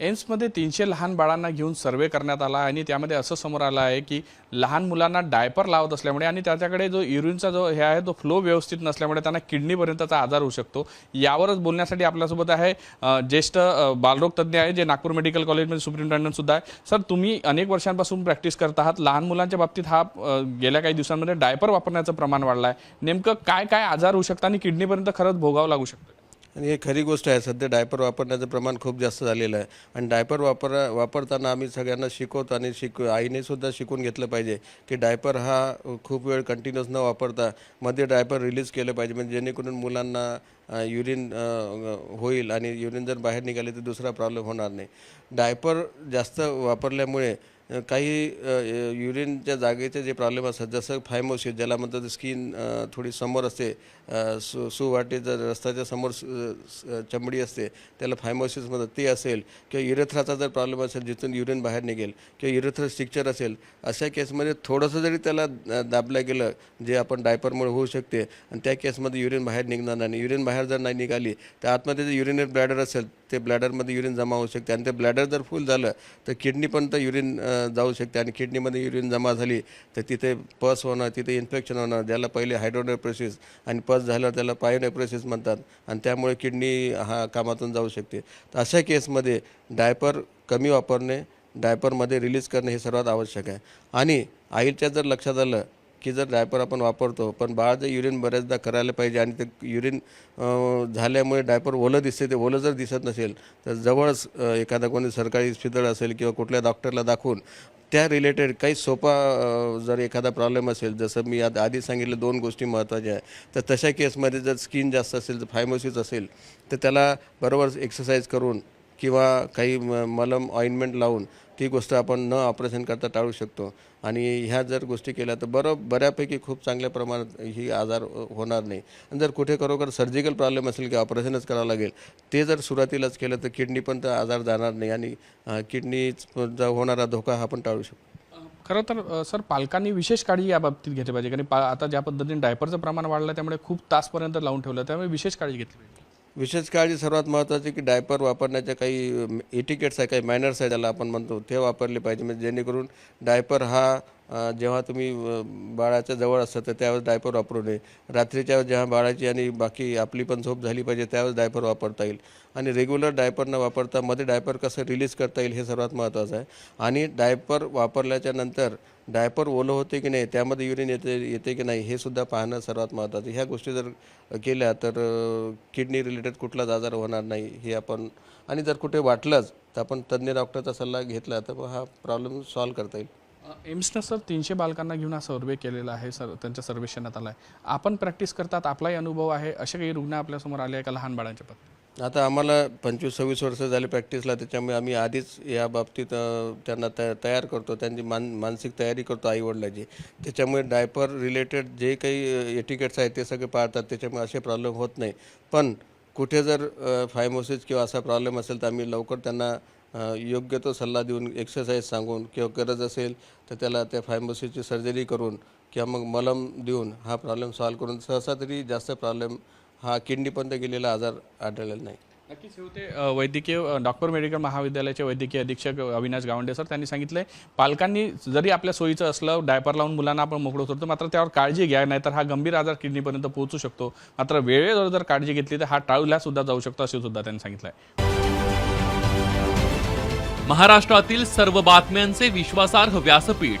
एम्समध्ये तीनशे लहान बाळांना घेऊन सर्वे करण्यात आला आणि त्यामध्ये असं समोर आलं आहे की लहान मुलांना डायपर लावत असल्यामुळे आणि त्याच्याकडे जो युरिनचा जो हे आहे तो फ्लो व्यवस्थित नसल्यामुळे त्यांना किडनीपर्यंतचा आजार होऊ शकतो. यावरच बोलण्यासाठी आपल्यासोबत आहे ज्येष्ठ बालरोग तज्ज्ञ आहे जे नागपूर मेडिकल कॉलेजमध्ये सुप्रिंटेंडंट सुद्धा आहे. सर तुम्ही अनेक वर्षांपासून प्रॅक्टिस करत आहात. लहान मुलांच्या बाबतीत हा गेल्या काही दिवसांमध्ये डायपर वापरण्याचं प्रमाण वाढलं आहे नेमकं काय काय आजार होऊ शकतं आणि किडनीपर्यंत खरंच भोगावं लागू शकतं? आणि हे खरी गोष्ट आहे सध्या डायपर वापरण्याचं प्रमाण खूप जास्त झालेलं आहे. आणि डायपर वापर वापरताना आम्ही सगळ्यांना शिकवतो आणि शिक आईने सुद्धा शिकून घेतलं पाहिजे की डायपर हा खूप वेळ कंटिन्युअस न वापरता मध्ये डायपर रिलीज केलं पाहिजे. म्हणजे जेणेकरून मुलांना युरिन होईल आणि युरिन जर बाहेर निघाले तर दुसरा प्रॉब्लेम होणार नाही. डायपर जास्त वापरल्यामुळे काही युरिनच्या जागेचे जे प्रॉब्लेम असतात जसं फायमोसिस ज्याला म्हणतात स्किन थोडी समोर असते सु सुवाटे जर रस्त्याच्या समोर स- चमडी असते त्याला फायमोसिस म्हणतात ते असेल. किंवा युरेथ्राचा जर प्रॉब्लेम असेल जिथून युरिन बाहेर निघेल किंवा युरेथ्रा स्ट्रिक्चर असेल अशा केसमध्ये थोडंसं जरी त्याला दाबलं गेलं जे आपण डायपरमुळे होऊ शकते आणि त्या केसमध्ये युरिन बाहेर निघणार नाही. युरिन बाहेर जर नाही निघाली तर आतमध्ये जे युरिनर ब्लॅडर असेल ते ब्लॅडरमध्ये युरिन जमा होऊ शकते. आणि ते ब्लॅडर जर फुल झालं तर किडनीपर्यंत युरिन जाऊ शकते. आणि किडनीमध्ये युरिन जमा झाली तर तिथे पस होणं तिथे इन्फेक्शन होणं ज्याला पहिले हायड्रोनेप्रोसिस आणि पस झाल्यावर त्याला पायोनेप्रोसिस म्हणतात. आणि त्यामुळे किडनी हा कामातून जाऊ शकते. तर अशा केसमध्ये डायपर कमी वापरणे डायपरमध्ये रिलीज करणे हे सर्वात आवश्यक आहे. आणि आईच्या जर लक्षात आलं की जर डायपर आपण वापरतो पण बाळाचं युरिन बऱ्याचदा करायला पाहिजे आणि ते युरिन झाल्यामुळे डायपर ओलं दिसते ते ओलं जर दिसत नसेल तर जवळच एखादा कोणी सरकारी हॉस्पिटल असेल किंवा कुठल्या डॉक्टरला दाखवून त्या रिलेटेड काही सोपा जर एखादा प्रॉब्लेम असेल जसं मी आता आधी सांगितलं दोन गोष्टी महत्त्वाच्या आहे तर तशा केसमध्ये जर स्किन जास्त असेल जर फायमोसिस असेल तर त्याला बरोबर एक्सरसाइज करून किंवा काही म- मलम ऑइंटमेंट लावून ती गोष्ट आपण न ऑपरेशन करता टाळू शकतो. आणि ह्या जर गोष्टी केल्या तर बरं बऱ्यापैकी खूप चांगल्या प्रमाणात ही आजार होणार नाही. आणि जर कुठे खरोखर सर्जिकल प्रॉब्लेम असेल की ऑपरेशनच करावं लागेल ते जर सुरुवातीलाच केलं तर किडनी पण तर आजार जाणार नाही आणि किडनीचा होणारा धोका हा पण टाळू शकतो. खरं तर सर पालकांनी विशेष काळजी या बाबतीत घेतली पाहिजे. कारण पा आता ज्या पद्धतीने डायपरचं प्रमाण वाढलं त्यामुळे खूप तासपर्यंत लावून ठेवलं त्यामुळे विशेष काळजी घेतली पाहिजे. विशेष काळजी सर्वात महत्त्वाची की डायपर वापरण्याच्या काही एटिकेट्स आहे काही मॅनर्स आहे ज्याला आपण म्हणतो ते वापरले पाहिजे. म्हणजे जेणेकरून डायपर हा जेव्हा तुम्ही बाळाच्या जवळ असतं तर त्यावेळेस डायपर वापरू नये. रात्रीच्या जेव्हा बाळाची आणि बाकी आपली पण झोप झाली पाहिजे त्यावेळेस डायपर वापरता येईल. आणि रेग्युलर डायपर न वापरता मध्ये डायपर कसं रिलीज करता येईल हे सर्वात महत्त्वाचं आहे. आणि डायपर वापरल्याच्या नंतर डायपर ओलं होते की नाही त्यामध्ये युरिन येते येते की नाही हे सुद्धा पाहणं सर्वात महत्त्वाचं ह्या गोष्टी जर केल्या तर किडनी रिलेटेड कुठलाच आजार होणार नाही हे आपण आणि जर कुठे वाटलंच तर आपण तज्ज्ञ डॉक्टरचा सल्ला घेतला तर मग हा प्रॉब्लेम सॉल्व्ह करता येईल. एम्सनं सर तीनशे बालकांना घेऊन हा सर्वे केलेला आहे सर त्यांच्या सर्वेक्षणात आला आहे आपण प्रॅक्टिस करतात आपलाही अनुभव आहे असे काही रुग्ण आपल्यासमोर आले आहे का लहान बाळांच्या बाबतीत? आता आम्हाला पंचवीस सव्वीस वर्ष झाले प्रॅक्टिसला त्याच्यामुळे आम्ही आधीच या बाबतीत त्यांना तया तयार करतो. त्यांची मान मानसिक तयारी करतो आईवडिलाची. त्याच्यामुळे डायपर रिलेटेड जे काही एटिकेट्स आहेत ते सगळे पाळतात. त्याच्यामुळे असे प्रॉब्लेम होत नाही. पण कुठे जर फायमोसिस किंवा असा प्रॉब्लेम असेल तर आम्ही लवकर त्यांना योग्य तो सल्ला देऊन एक्सरसाइज सांगून किंवा गरज असेल तर त्याला त्या फायमोसिसची सर्जरी करून किंवा मग मलम देऊन हा प्रॉब्लेम सॉल्व करून सहसा तरी जास्त प्रॉब्लेम हा किडनीपर्यंत गेलेला आजार आढळलेला नाही. नक्कीच हे होते अ, वैद्यकीय अ, डॉक्टर मेडिकल महाविद्यालयाचे वैद्यकीय अधीक्षक अविनाश गावंडे सर. त्यांनी सांगितलंय पालकांनी जरी आपल्या सोयीचं असलं डायपर लावून मुलांना आपण मोकळं सोडतो मात्र त्यावर काळजी घ्या नाहीतर हा गंभीर आजार किडनीपर्यंत पोहोचू शकतो. मात्र वेळेवर जर काळजी घेतली तर हा टाळला सुद्धा जाऊ शकतो असे सुद्धा त्यांनी सांगितलंय. महाराष्ट्रातील सर्व बातम्यांचे विश्वासार्ह व्यासपीठ